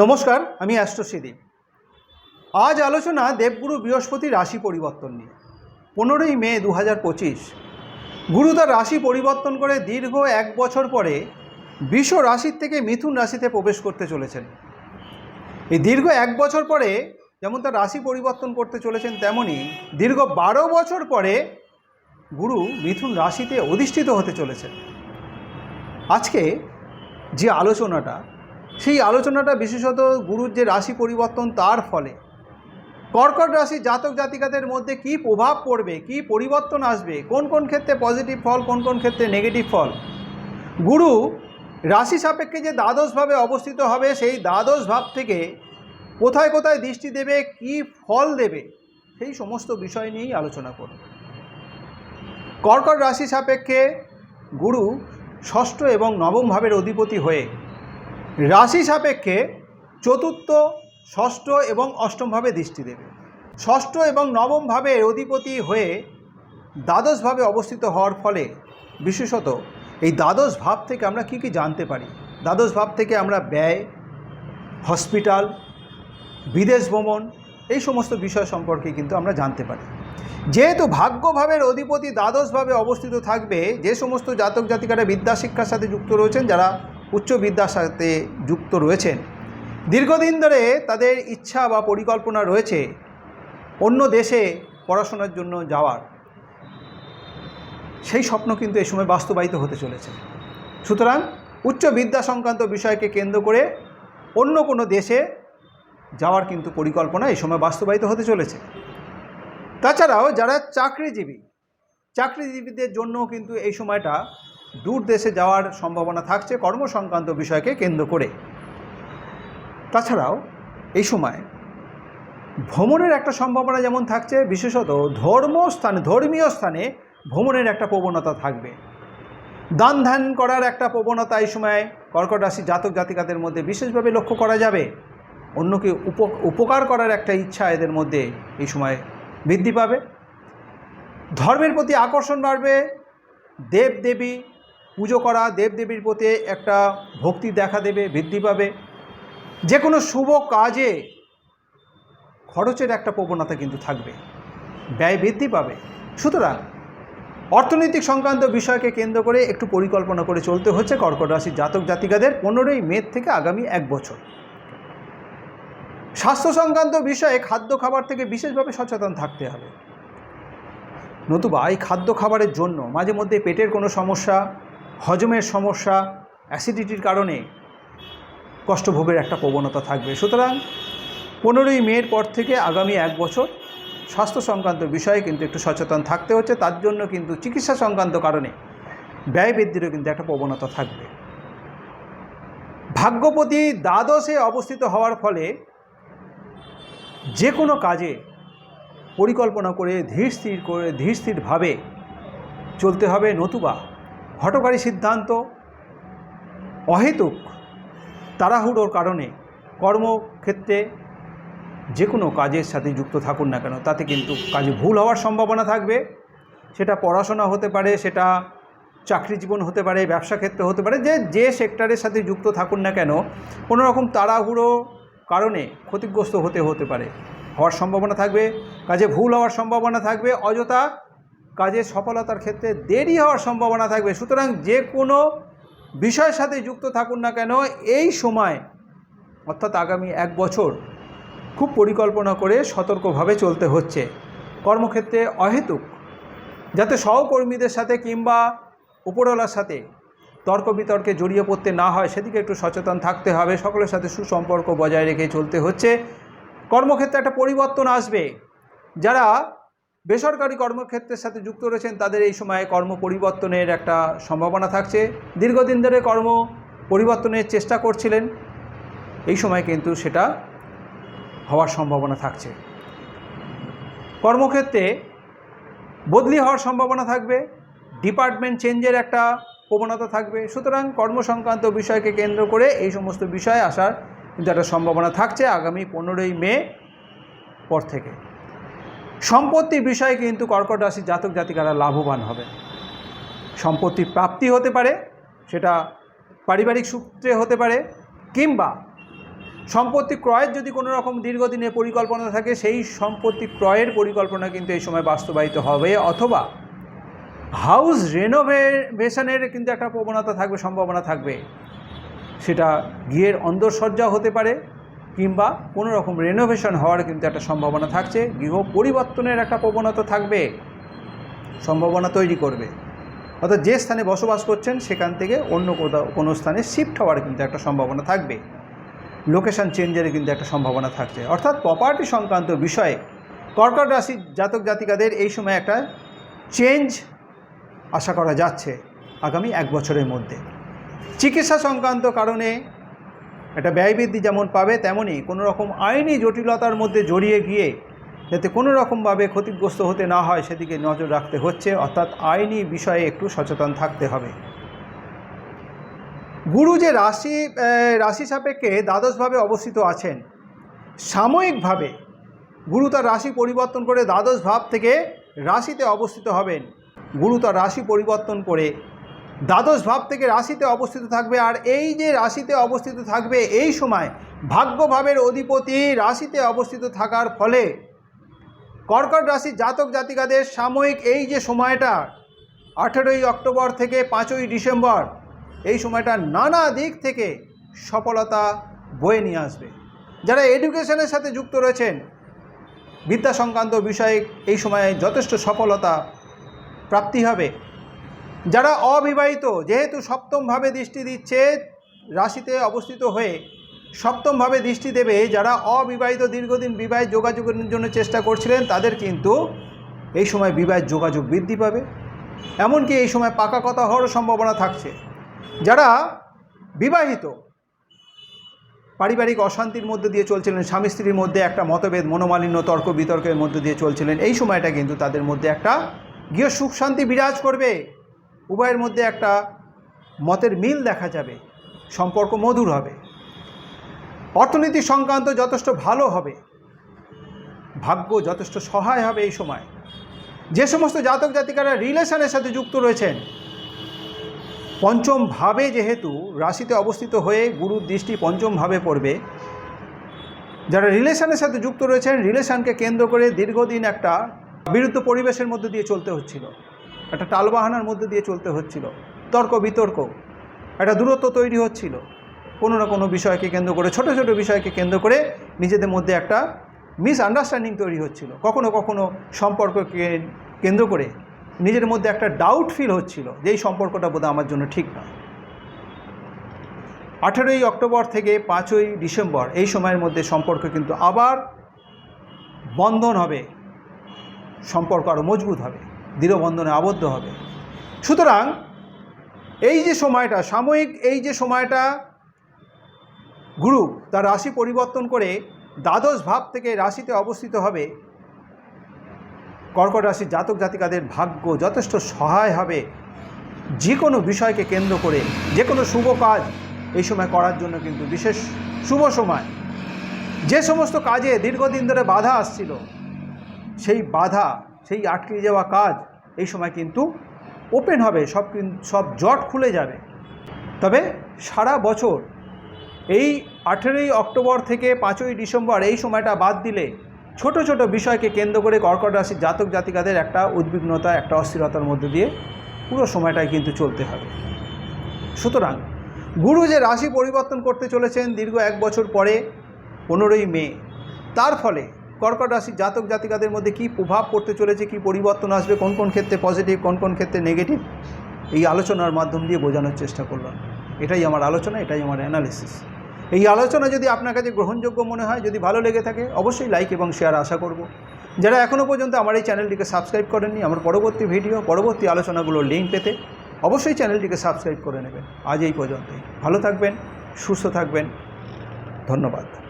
নমস্কার, আমি অ্যাস্ট্রোসিদীপ আজ আলোচনা দেবগুরু বৃহস্পতি রাশি পরিবর্তন নিয়ে। পনেরোই মে দু হাজার পঁচিশ, গুরু তার রাশি পরিবর্তন করে দীর্ঘ এক বছর পরে বিশ্ব রাশির থেকে মিথুন রাশিতে প্রবেশ করতে চলেছেন। এই দীর্ঘ এক বছর পরে যেমন তার রাশি পরিবর্তন করতে চলেছেন তেমনই দীর্ঘ বারো বছর পরে গুরু মিথুন রাশিতে অধিষ্ঠিত হতে চলেছেন। আজকে যে আলোচনাটা সেই আলোচনাটা বিশেষত গুরুর যে রাশি পরিবর্তন তার ফলে। কর্কট রাশি জাতক জাতিকাদের মধ্যে কি প্রভাব পড়বে, কি পরিবর্তন আসবে, কোন কোন ক্ষেত্রে পজিটিভ ফল, কোন কোন ক্ষেত্রে নেগেটিভ ফল? গুরু রাশি সাপেক্ষে যে দ্বাদশভাবে অবস্থিত হবে, সেই দ্বাদশ ভাব থেকে কোথায় কোথায় দৃষ্টি দেবে, কি ফল দেবে, সেই সমস্ত বিষয় নিয়েই আলোচনা করব। কর্কট রাশি সাপেক্ষে গুরু ষষ্ঠ এবং নবম ভাবের অধিপতি হয়ে রাশি সাপেক্ষে চতুর্থ, ষষ্ঠ এবং অষ্টমভাবে দৃষ্টি দেবে। ষষ্ঠ এবং নবমভাবে অধিপতি হয়ে দ্বাদশভাবে অবস্থিত হওয়ার ফলে বিশেষত এই দ্বাদশ ভাব থেকে আমরা কি কি জানতে পারি? দ্বাদশ ভাব থেকে আমরা ব্যয়, হসপিটাল, বিদেশ ভ্রমণ এই সমস্ত বিষয় সম্পর্কে কিন্তু আমরা জানতে পারি। যেহেতু ভাগ্যভাবের অধিপতি দ্বাদশভাবে অবস্থিত থাকবে, যে সমস্ত জাতক জাতিকারা বিদ্যাশিক্ষার সাথে যুক্ত রয়েছেন, যারা উচ্চ বিদ্যার সাথে যুক্ত রয়েছেন। দীর্ঘদিন ধরে তাদের ইচ্ছা বা পরিকল্পনা রয়েছে অন্য দেশে পড়াশোনার জন্য যাওয়ার। সেই স্বপ্ন কিন্তু এই সময় বাস্তবায়িত হতে চলেছে। সুতরাং উচ্চ বিদ্যা সংক্রান্ত বিষয়কে কেন্দ্র করে অন্য কোনো দেশে যাওয়ার কিন্তু পরিকল্পনা এই সময় বাস্তবায়িত হতে চলেছে। তাছাড়াও যারা চাকরিজীবী, চাকরিজীবীদের জন্য কিন্তু এই সময়টা দূর দেশে যাওয়ার সম্ভাবনা থাকছে কর্মসংক্রান্ত বিষয়কে কেন্দ্র করে। তাছাড়াও এই সময় ভ্রমণের একটা সম্ভাবনা যেমন থাকছে, বিশেষত ধর্মস্থানে, ধর্মীয় স্থানে ভ্রমণের একটা প্রবণতা থাকবে। দান ধ্যান করার একটা প্রবণতা এই সময় কর্কট রাশি জাতক জাতিকাদের মধ্যে বিশেষভাবে লক্ষ্য করা যাবে। অন্যকে উপ উপকার করার একটা ইচ্ছা এদের মধ্যে এই সময় বৃদ্ধি পাবে। ধর্মের প্রতি আকর্ষণ বাড়বে। দেব দেবী পুজো করা দেবদেবীর প্রতি একটা ভক্তি দেখা দেবে, বৃদ্ধি পাবে। যে কোনো শুভ কাজে খরচের একটা প্রবণতা কিন্তু থাকবে। ব্যয় বৃদ্ধি পাবে। সুতরাং অর্থনৈতিক সংক্রান্ত বিষয়কে কেন্দ্র করে একটু পরিকল্পনা করে চলতে হচ্ছে কর্কট রাশির জাতক জাতিকাদের পনেরোই মে থেকে আগামী এক বছর। স্বাস্থ্য সংক্রান্ত বিষয়ে খাদ্য খাবার থেকে বিশেষভাবে সচেতন থাকতে হবে। নতুবা এই খাদ্য খাবারের জন্য মাঝে মধ্যে পেটের কোনো সমস্যা হজমের সমস্যা অ্যাসিডিটির কারণে কষ্টভোগের একটা প্রবণতা থাকবে। সুতরাং পনেরোই মের পর থেকে আগামী এক বছর স্বাস্থ্য সংক্রান্ত বিষয়ে কিন্তু একটু সচেতন থাকতে হচ্ছে। তার জন্য কিন্তু চিকিৎসা সংক্রান্ত কারণে ব্যয় বৃদ্ধিরও কিন্তু একটা প্রবণতা থাকবে। ভাগ্যপতি দ্বাদশে অবস্থিত হওয়ার ফলে যে কোনো কাজে পরিকল্পনা করে ধীর স্থির করে, ধীর স্থিরভাবে চলতে হবে। নতুবা হটকারী সিদ্ধান্ত, অহেতুক, তাড়াহুড়োর কারণে কর্মক্ষেত্রে যে কোনো কাজের সাথে যুক্ত থাকুন না কেন, তাতে কিন্তু কাজে ভুল হওয়ার সম্ভাবনা থাকবে। সেটা পড়াশোনা হতে পারে, সেটা চাকরি জীবন হতে পারে, ব্যবসা ক্ষেত্রে হতে পারে, যে যে সেক্টরের সাথে যুক্ত থাকুন না কেন কোনো রকম তাড়াহুড়ো কারণে ক্ষতিগ্রস্ত হতে হতে পারে। হওয়ার সম্ভাবনা থাকবে, কাজে ভুল হওয়ার সম্ভাবনা থাকবে, অযথা কাজের সফলতার ক্ষেত্রে দেরি হওয়ার সম্ভাবনা থাকবে। সুতরাং যে কোনো বিষয়ের সাথে যুক্ত থাকুন না কেন, এই সময়, অর্থাৎ আগামী এক বছর, খুব পরিকল্পনা করে সতর্কভাবে চলতে হচ্ছে। কর্মক্ষেত্রে অহেতুক। যাতে সহকর্মীদের সাথে কিংবা উপরওয়ালার সাথে তর্ক বিতর্কে জড়িয়ে পড়তে না হয়, সেদিকে একটু সচেতন থাকতে হবে। সকলের সাথে সুসম্পর্ক বজায় রেখে চলতে হচ্ছে। কর্মক্ষেত্রে একটা পরিবর্তন আসবে। যারা বেসরকারি কর্মক্ষেত্রের সাথে যুক্ত রয়েছেন, তাদের এই সময়ে কর্ম পরিবর্তনের একটা সম্ভাবনা থাকছে। দীর্ঘদিন ধরে কর্ম পরিবর্তনের চেষ্টা করছিলেন, এই সময় কিন্তু সেটা হওয়ার সম্ভাবনা থাকছে। কর্মক্ষেত্রে বদলি হওয়ার সম্ভাবনা থাকবে, ডিপার্টমেন্ট চেঞ্জের একটা প্রবণতা থাকবে। সুতরাং কর্মসংক্রান্ত বিষয়কে কেন্দ্র করে এই সমস্ত বিষয়ে আসার কিন্তু একটা সম্ভাবনা থাকছে আগামী পনেরোই মে পর থেকে। সম্পত্তির বিষয়ে কিন্তু কর্কট রাশির জাতক জাতিকারা লাভবান হবে। সম্পত্তির প্রাপ্তি হতে পারে, সেটা পারিবারিক সূত্রে হতে পারে, কিংবা সম্পত্তি ক্রয়ের যদি কোনো রকম দীর্ঘদিনের পরিকল্পনা থাকে, সেই সম্পত্তি ক্রয়ের পরিকল্পনা কিন্তু এই সময় বাস্তবায়িত হবে, অথবা হাউস রেনোভেশনের কিন্তু একটা প্রবণতা থাকবে, সম্ভাবনা থাকবে। সেটা গিয়ের অন্দরসজ্জা হতে পারে কিংবা কোনো রকম রেনোভেশন হওয়ার কিন্তু একটা সম্ভাবনা থাকছে, গৃহ পরিবর্তনের একটা প্রবণতা থাকবে, সম্ভাবনা তৈরি করবে। অর্থাৎ যে স্থানে বসবাস করছেন সেখান থেকে অন্য কোথাও কোনো স্থানে শিফট হওয়ার কিন্তু একটা সম্ভাবনা থাকবে। লোকেশন চেঞ্জের কিন্তু একটা সম্ভাবনা থাকছে। অর্থাৎ প্রপার্টি সংক্রান্ত বিষয়ে কর্কট রাশির জাতক জাতিকাদের এই সময় একটা চেঞ্জ আশা করা যাচ্ছে আগামী এক বছরের মধ্যে। চিকিৎসা সংক্রান্ত কারণে একটা ব্যয়বৃদ্ধি যেমন পাবে তেমনই কোনো রকম আইনি জটিলতার মধ্যে জড়িয়ে গিয়ে যাতে কোনো রকমভাবে ক্ষতিগ্রস্ত হতে না হয়, সেদিকে নজর রাখতে হচ্ছে। অর্থাৎ আইনি বিষয়ে একটু সচেতন থাকতে হবে। গুরু যে রাশি রাশি সাপেক্ষে দ্বাদশভাবে অবস্থিত আছেন, সাময়িকভাবে গুরু তার রাশি পরিবর্তন করে দ্বাদশ ভাব থেকে রাশিতে অবস্থিত হবেন। গুরু তার রাশি পরিবর্তন করে দ্বাদশ ভাব থেকে রাশিতে অবস্থিত থাকবে আর এই যে রাশিতে অবস্থিত থাকবে এই সময় ভাগ্যভাবের অধিপতি রাশিতে অবস্থিত থাকার ফলে কর্কট রাশির জাতক জাতিকাদের সাময়িক এই যে সময়টা, আঠেরোই অক্টোবর থেকে পাঁচই ডিসেম্বর, এই সময়টা নানা দিক থেকে সফলতা বয়ে নিয়ে আসবে। যারা এডুকেশনের সাথে যুক্ত রয়েছেন, বিদ্যা সংক্রান্ত বিষয়ে এই সময়ে যথেষ্ট সফলতা প্রাপ্তি হবে। যারা অবিবাহিত, যেহেতু সপ্তমভাবে দৃষ্টি দিচ্ছে রাশিতে অবস্থিত হয়ে, সপ্তমভাবে দৃষ্টি দেবে যারা অবিবাহিত দীর্ঘদিন বিবাহ যোগাযোগের জন্য চেষ্টা করছিলেন, তাদের কিন্তু এই সময় বিবাহের যোগাযোগ বৃদ্ধি পাবে। এমনকি এই সময় পাকা কথা হওয়ারও সম্ভাবনা থাকছে। যারা বিবাহিত, পারিবারিক অশান্তির মধ্যে দিয়ে চলছিলেন, স্বামী স্ত্রীর মধ্যে একটা মতভেদ, মনোমালিন্য, তর্ক বিতর্কের মধ্যে দিয়ে চলছিলেন, এই সময়টা কিন্তু তাদের মধ্যে একটা গৃহ সুখ শান্তি বিরাজ করবে। উভয়ের মধ্যে একটা মতের মিল দেখা যাবে, সম্পর্ক মধুর হবে। অর্থনীতি সংক্রান্ত যথেষ্ট ভালো হবে, ভাগ্য যথেষ্ট সহায় হবে এই সময়। যে সমস্ত জাতক জাতিকারা রিলেশনের সাথে যুক্ত রয়েছেন পঞ্চম ভাবে যেহেতু রাশিতে অবস্থিত হয়ে গুরুর দৃষ্টি পঞ্চম ভাবে পড়বে, যারা রিলেশনের সাথে যুক্ত রয়েছেন, রিলেশনকে কেন্দ্র করে দীর্ঘদিন একটা বিরুদ্ধ পরিবেশের মধ্যে দিয়ে চলতে হচ্ছিল। একটা টালবাহানার মধ্যে দিয়ে চলতে হচ্ছিল। তর্ক, বিতর্ক, একটা দূরত্ব তৈরি হচ্ছিল। কোনো না কোনো বিষয়কে কেন্দ্র করে, ছোট ছোট বিষয়কে কেন্দ্র করে নিজেদের মধ্যে একটা মিস আন্ডারস্ট্যান্ডিং তৈরি হচ্ছিল। কখনো কখনো সম্পর্ককে কেন্দ্র করে নিজের মধ্যে একটা ডাউট ফিল হচ্ছিল যে এই সম্পর্কটা বোধহয় আমার জন্য ঠিক নয় আঠেরোই অক্টোবর থেকে পাঁচই ডিসেম্বর এই সময়ের মধ্যে সম্পর্ক কিন্তু আবার বন্ধন হবে, সম্পর্ক আরও মজবুত হবে। দৃঢ়বন্ধনে আবদ্ধ হবে। সুতরাং এই যে সময়টা, সাময়িক এই যে সময়টা গুরু তার রাশি পরিবর্তন করে দ্বাদশ ভাব থেকে রাশিতে অবস্থিত হবে। কর্কট রাশির জাতক জাতিকাদের ভাগ্য যথেষ্ট সহায় হবে। যে কোনো বিষয়কে কেন্দ্র করে যে কোনো শুভ কাজ এই সময় করার জন্য কিন্তু বিশেষ শুভ সময়। যে সমস্ত কাজে দীর্ঘদিন ধরে বাধা আসছিল, সেই বাধা সেই আটকে যাওয়া কাজ এই সময় কিন্তু ওপেন হবে, সব সব জট খুলে যাবে। তবে সারা বছর এই আঠেরোই অক্টোবর থেকে পাঁচই ডিসেম্বর এই সময়টা বাদ দিলে ছোট ছোট বিষয়কে কেন্দ্র করে কর্কট রাশির জাতক জাতিকাদের একটা উদ্বিগ্নতা, একটা অস্থিরতার মধ্যে দিয়ে পুরো সময়টাই কিন্তু চলতে হবে। সুতরাং গুরু যে রাশি পরিবর্তন করতে চলেছেন দীর্ঘ এক বছর পরে পনেরোই মে, তার ফলে কর্কট রাশির জাতক জাতিকাদের মধ্যে কী প্রভাব পড়তে চলেছে, কী পরিবর্তন আসবে, কোন কোন ক্ষেত্রে পজিটিভ কোন কোন ক্ষেত্রে নেগেটিভ এই আলোচনার মাধ্যম দিয়ে বোঝানোর চেষ্টা করলাম। এটাই আমার আলোচনা, এটাই আমার অ্যানালিসিস এই আলোচনা যদি আপনার কাছে গ্রহণযোগ্য মনে হয়, যদি ভালো লেগে থাকে, অবশ্যই লাইক এবং শেয়ার আশা করব। যারা এখনও পর্যন্ত আমার এই চ্যানেলটিকে সাবস্ক্রাইব করেননি, আমার পরবর্তী ভিডিও পরবর্তী আলোচনাগুলোর লিঙ্ক পেতে অবশ্যই চ্যানেলটিকে সাবস্ক্রাইব করে নেবেন। আজ এই পর্যন্তই। ভালো থাকবেন, সুস্থ থাকবেন। ধন্যবাদ।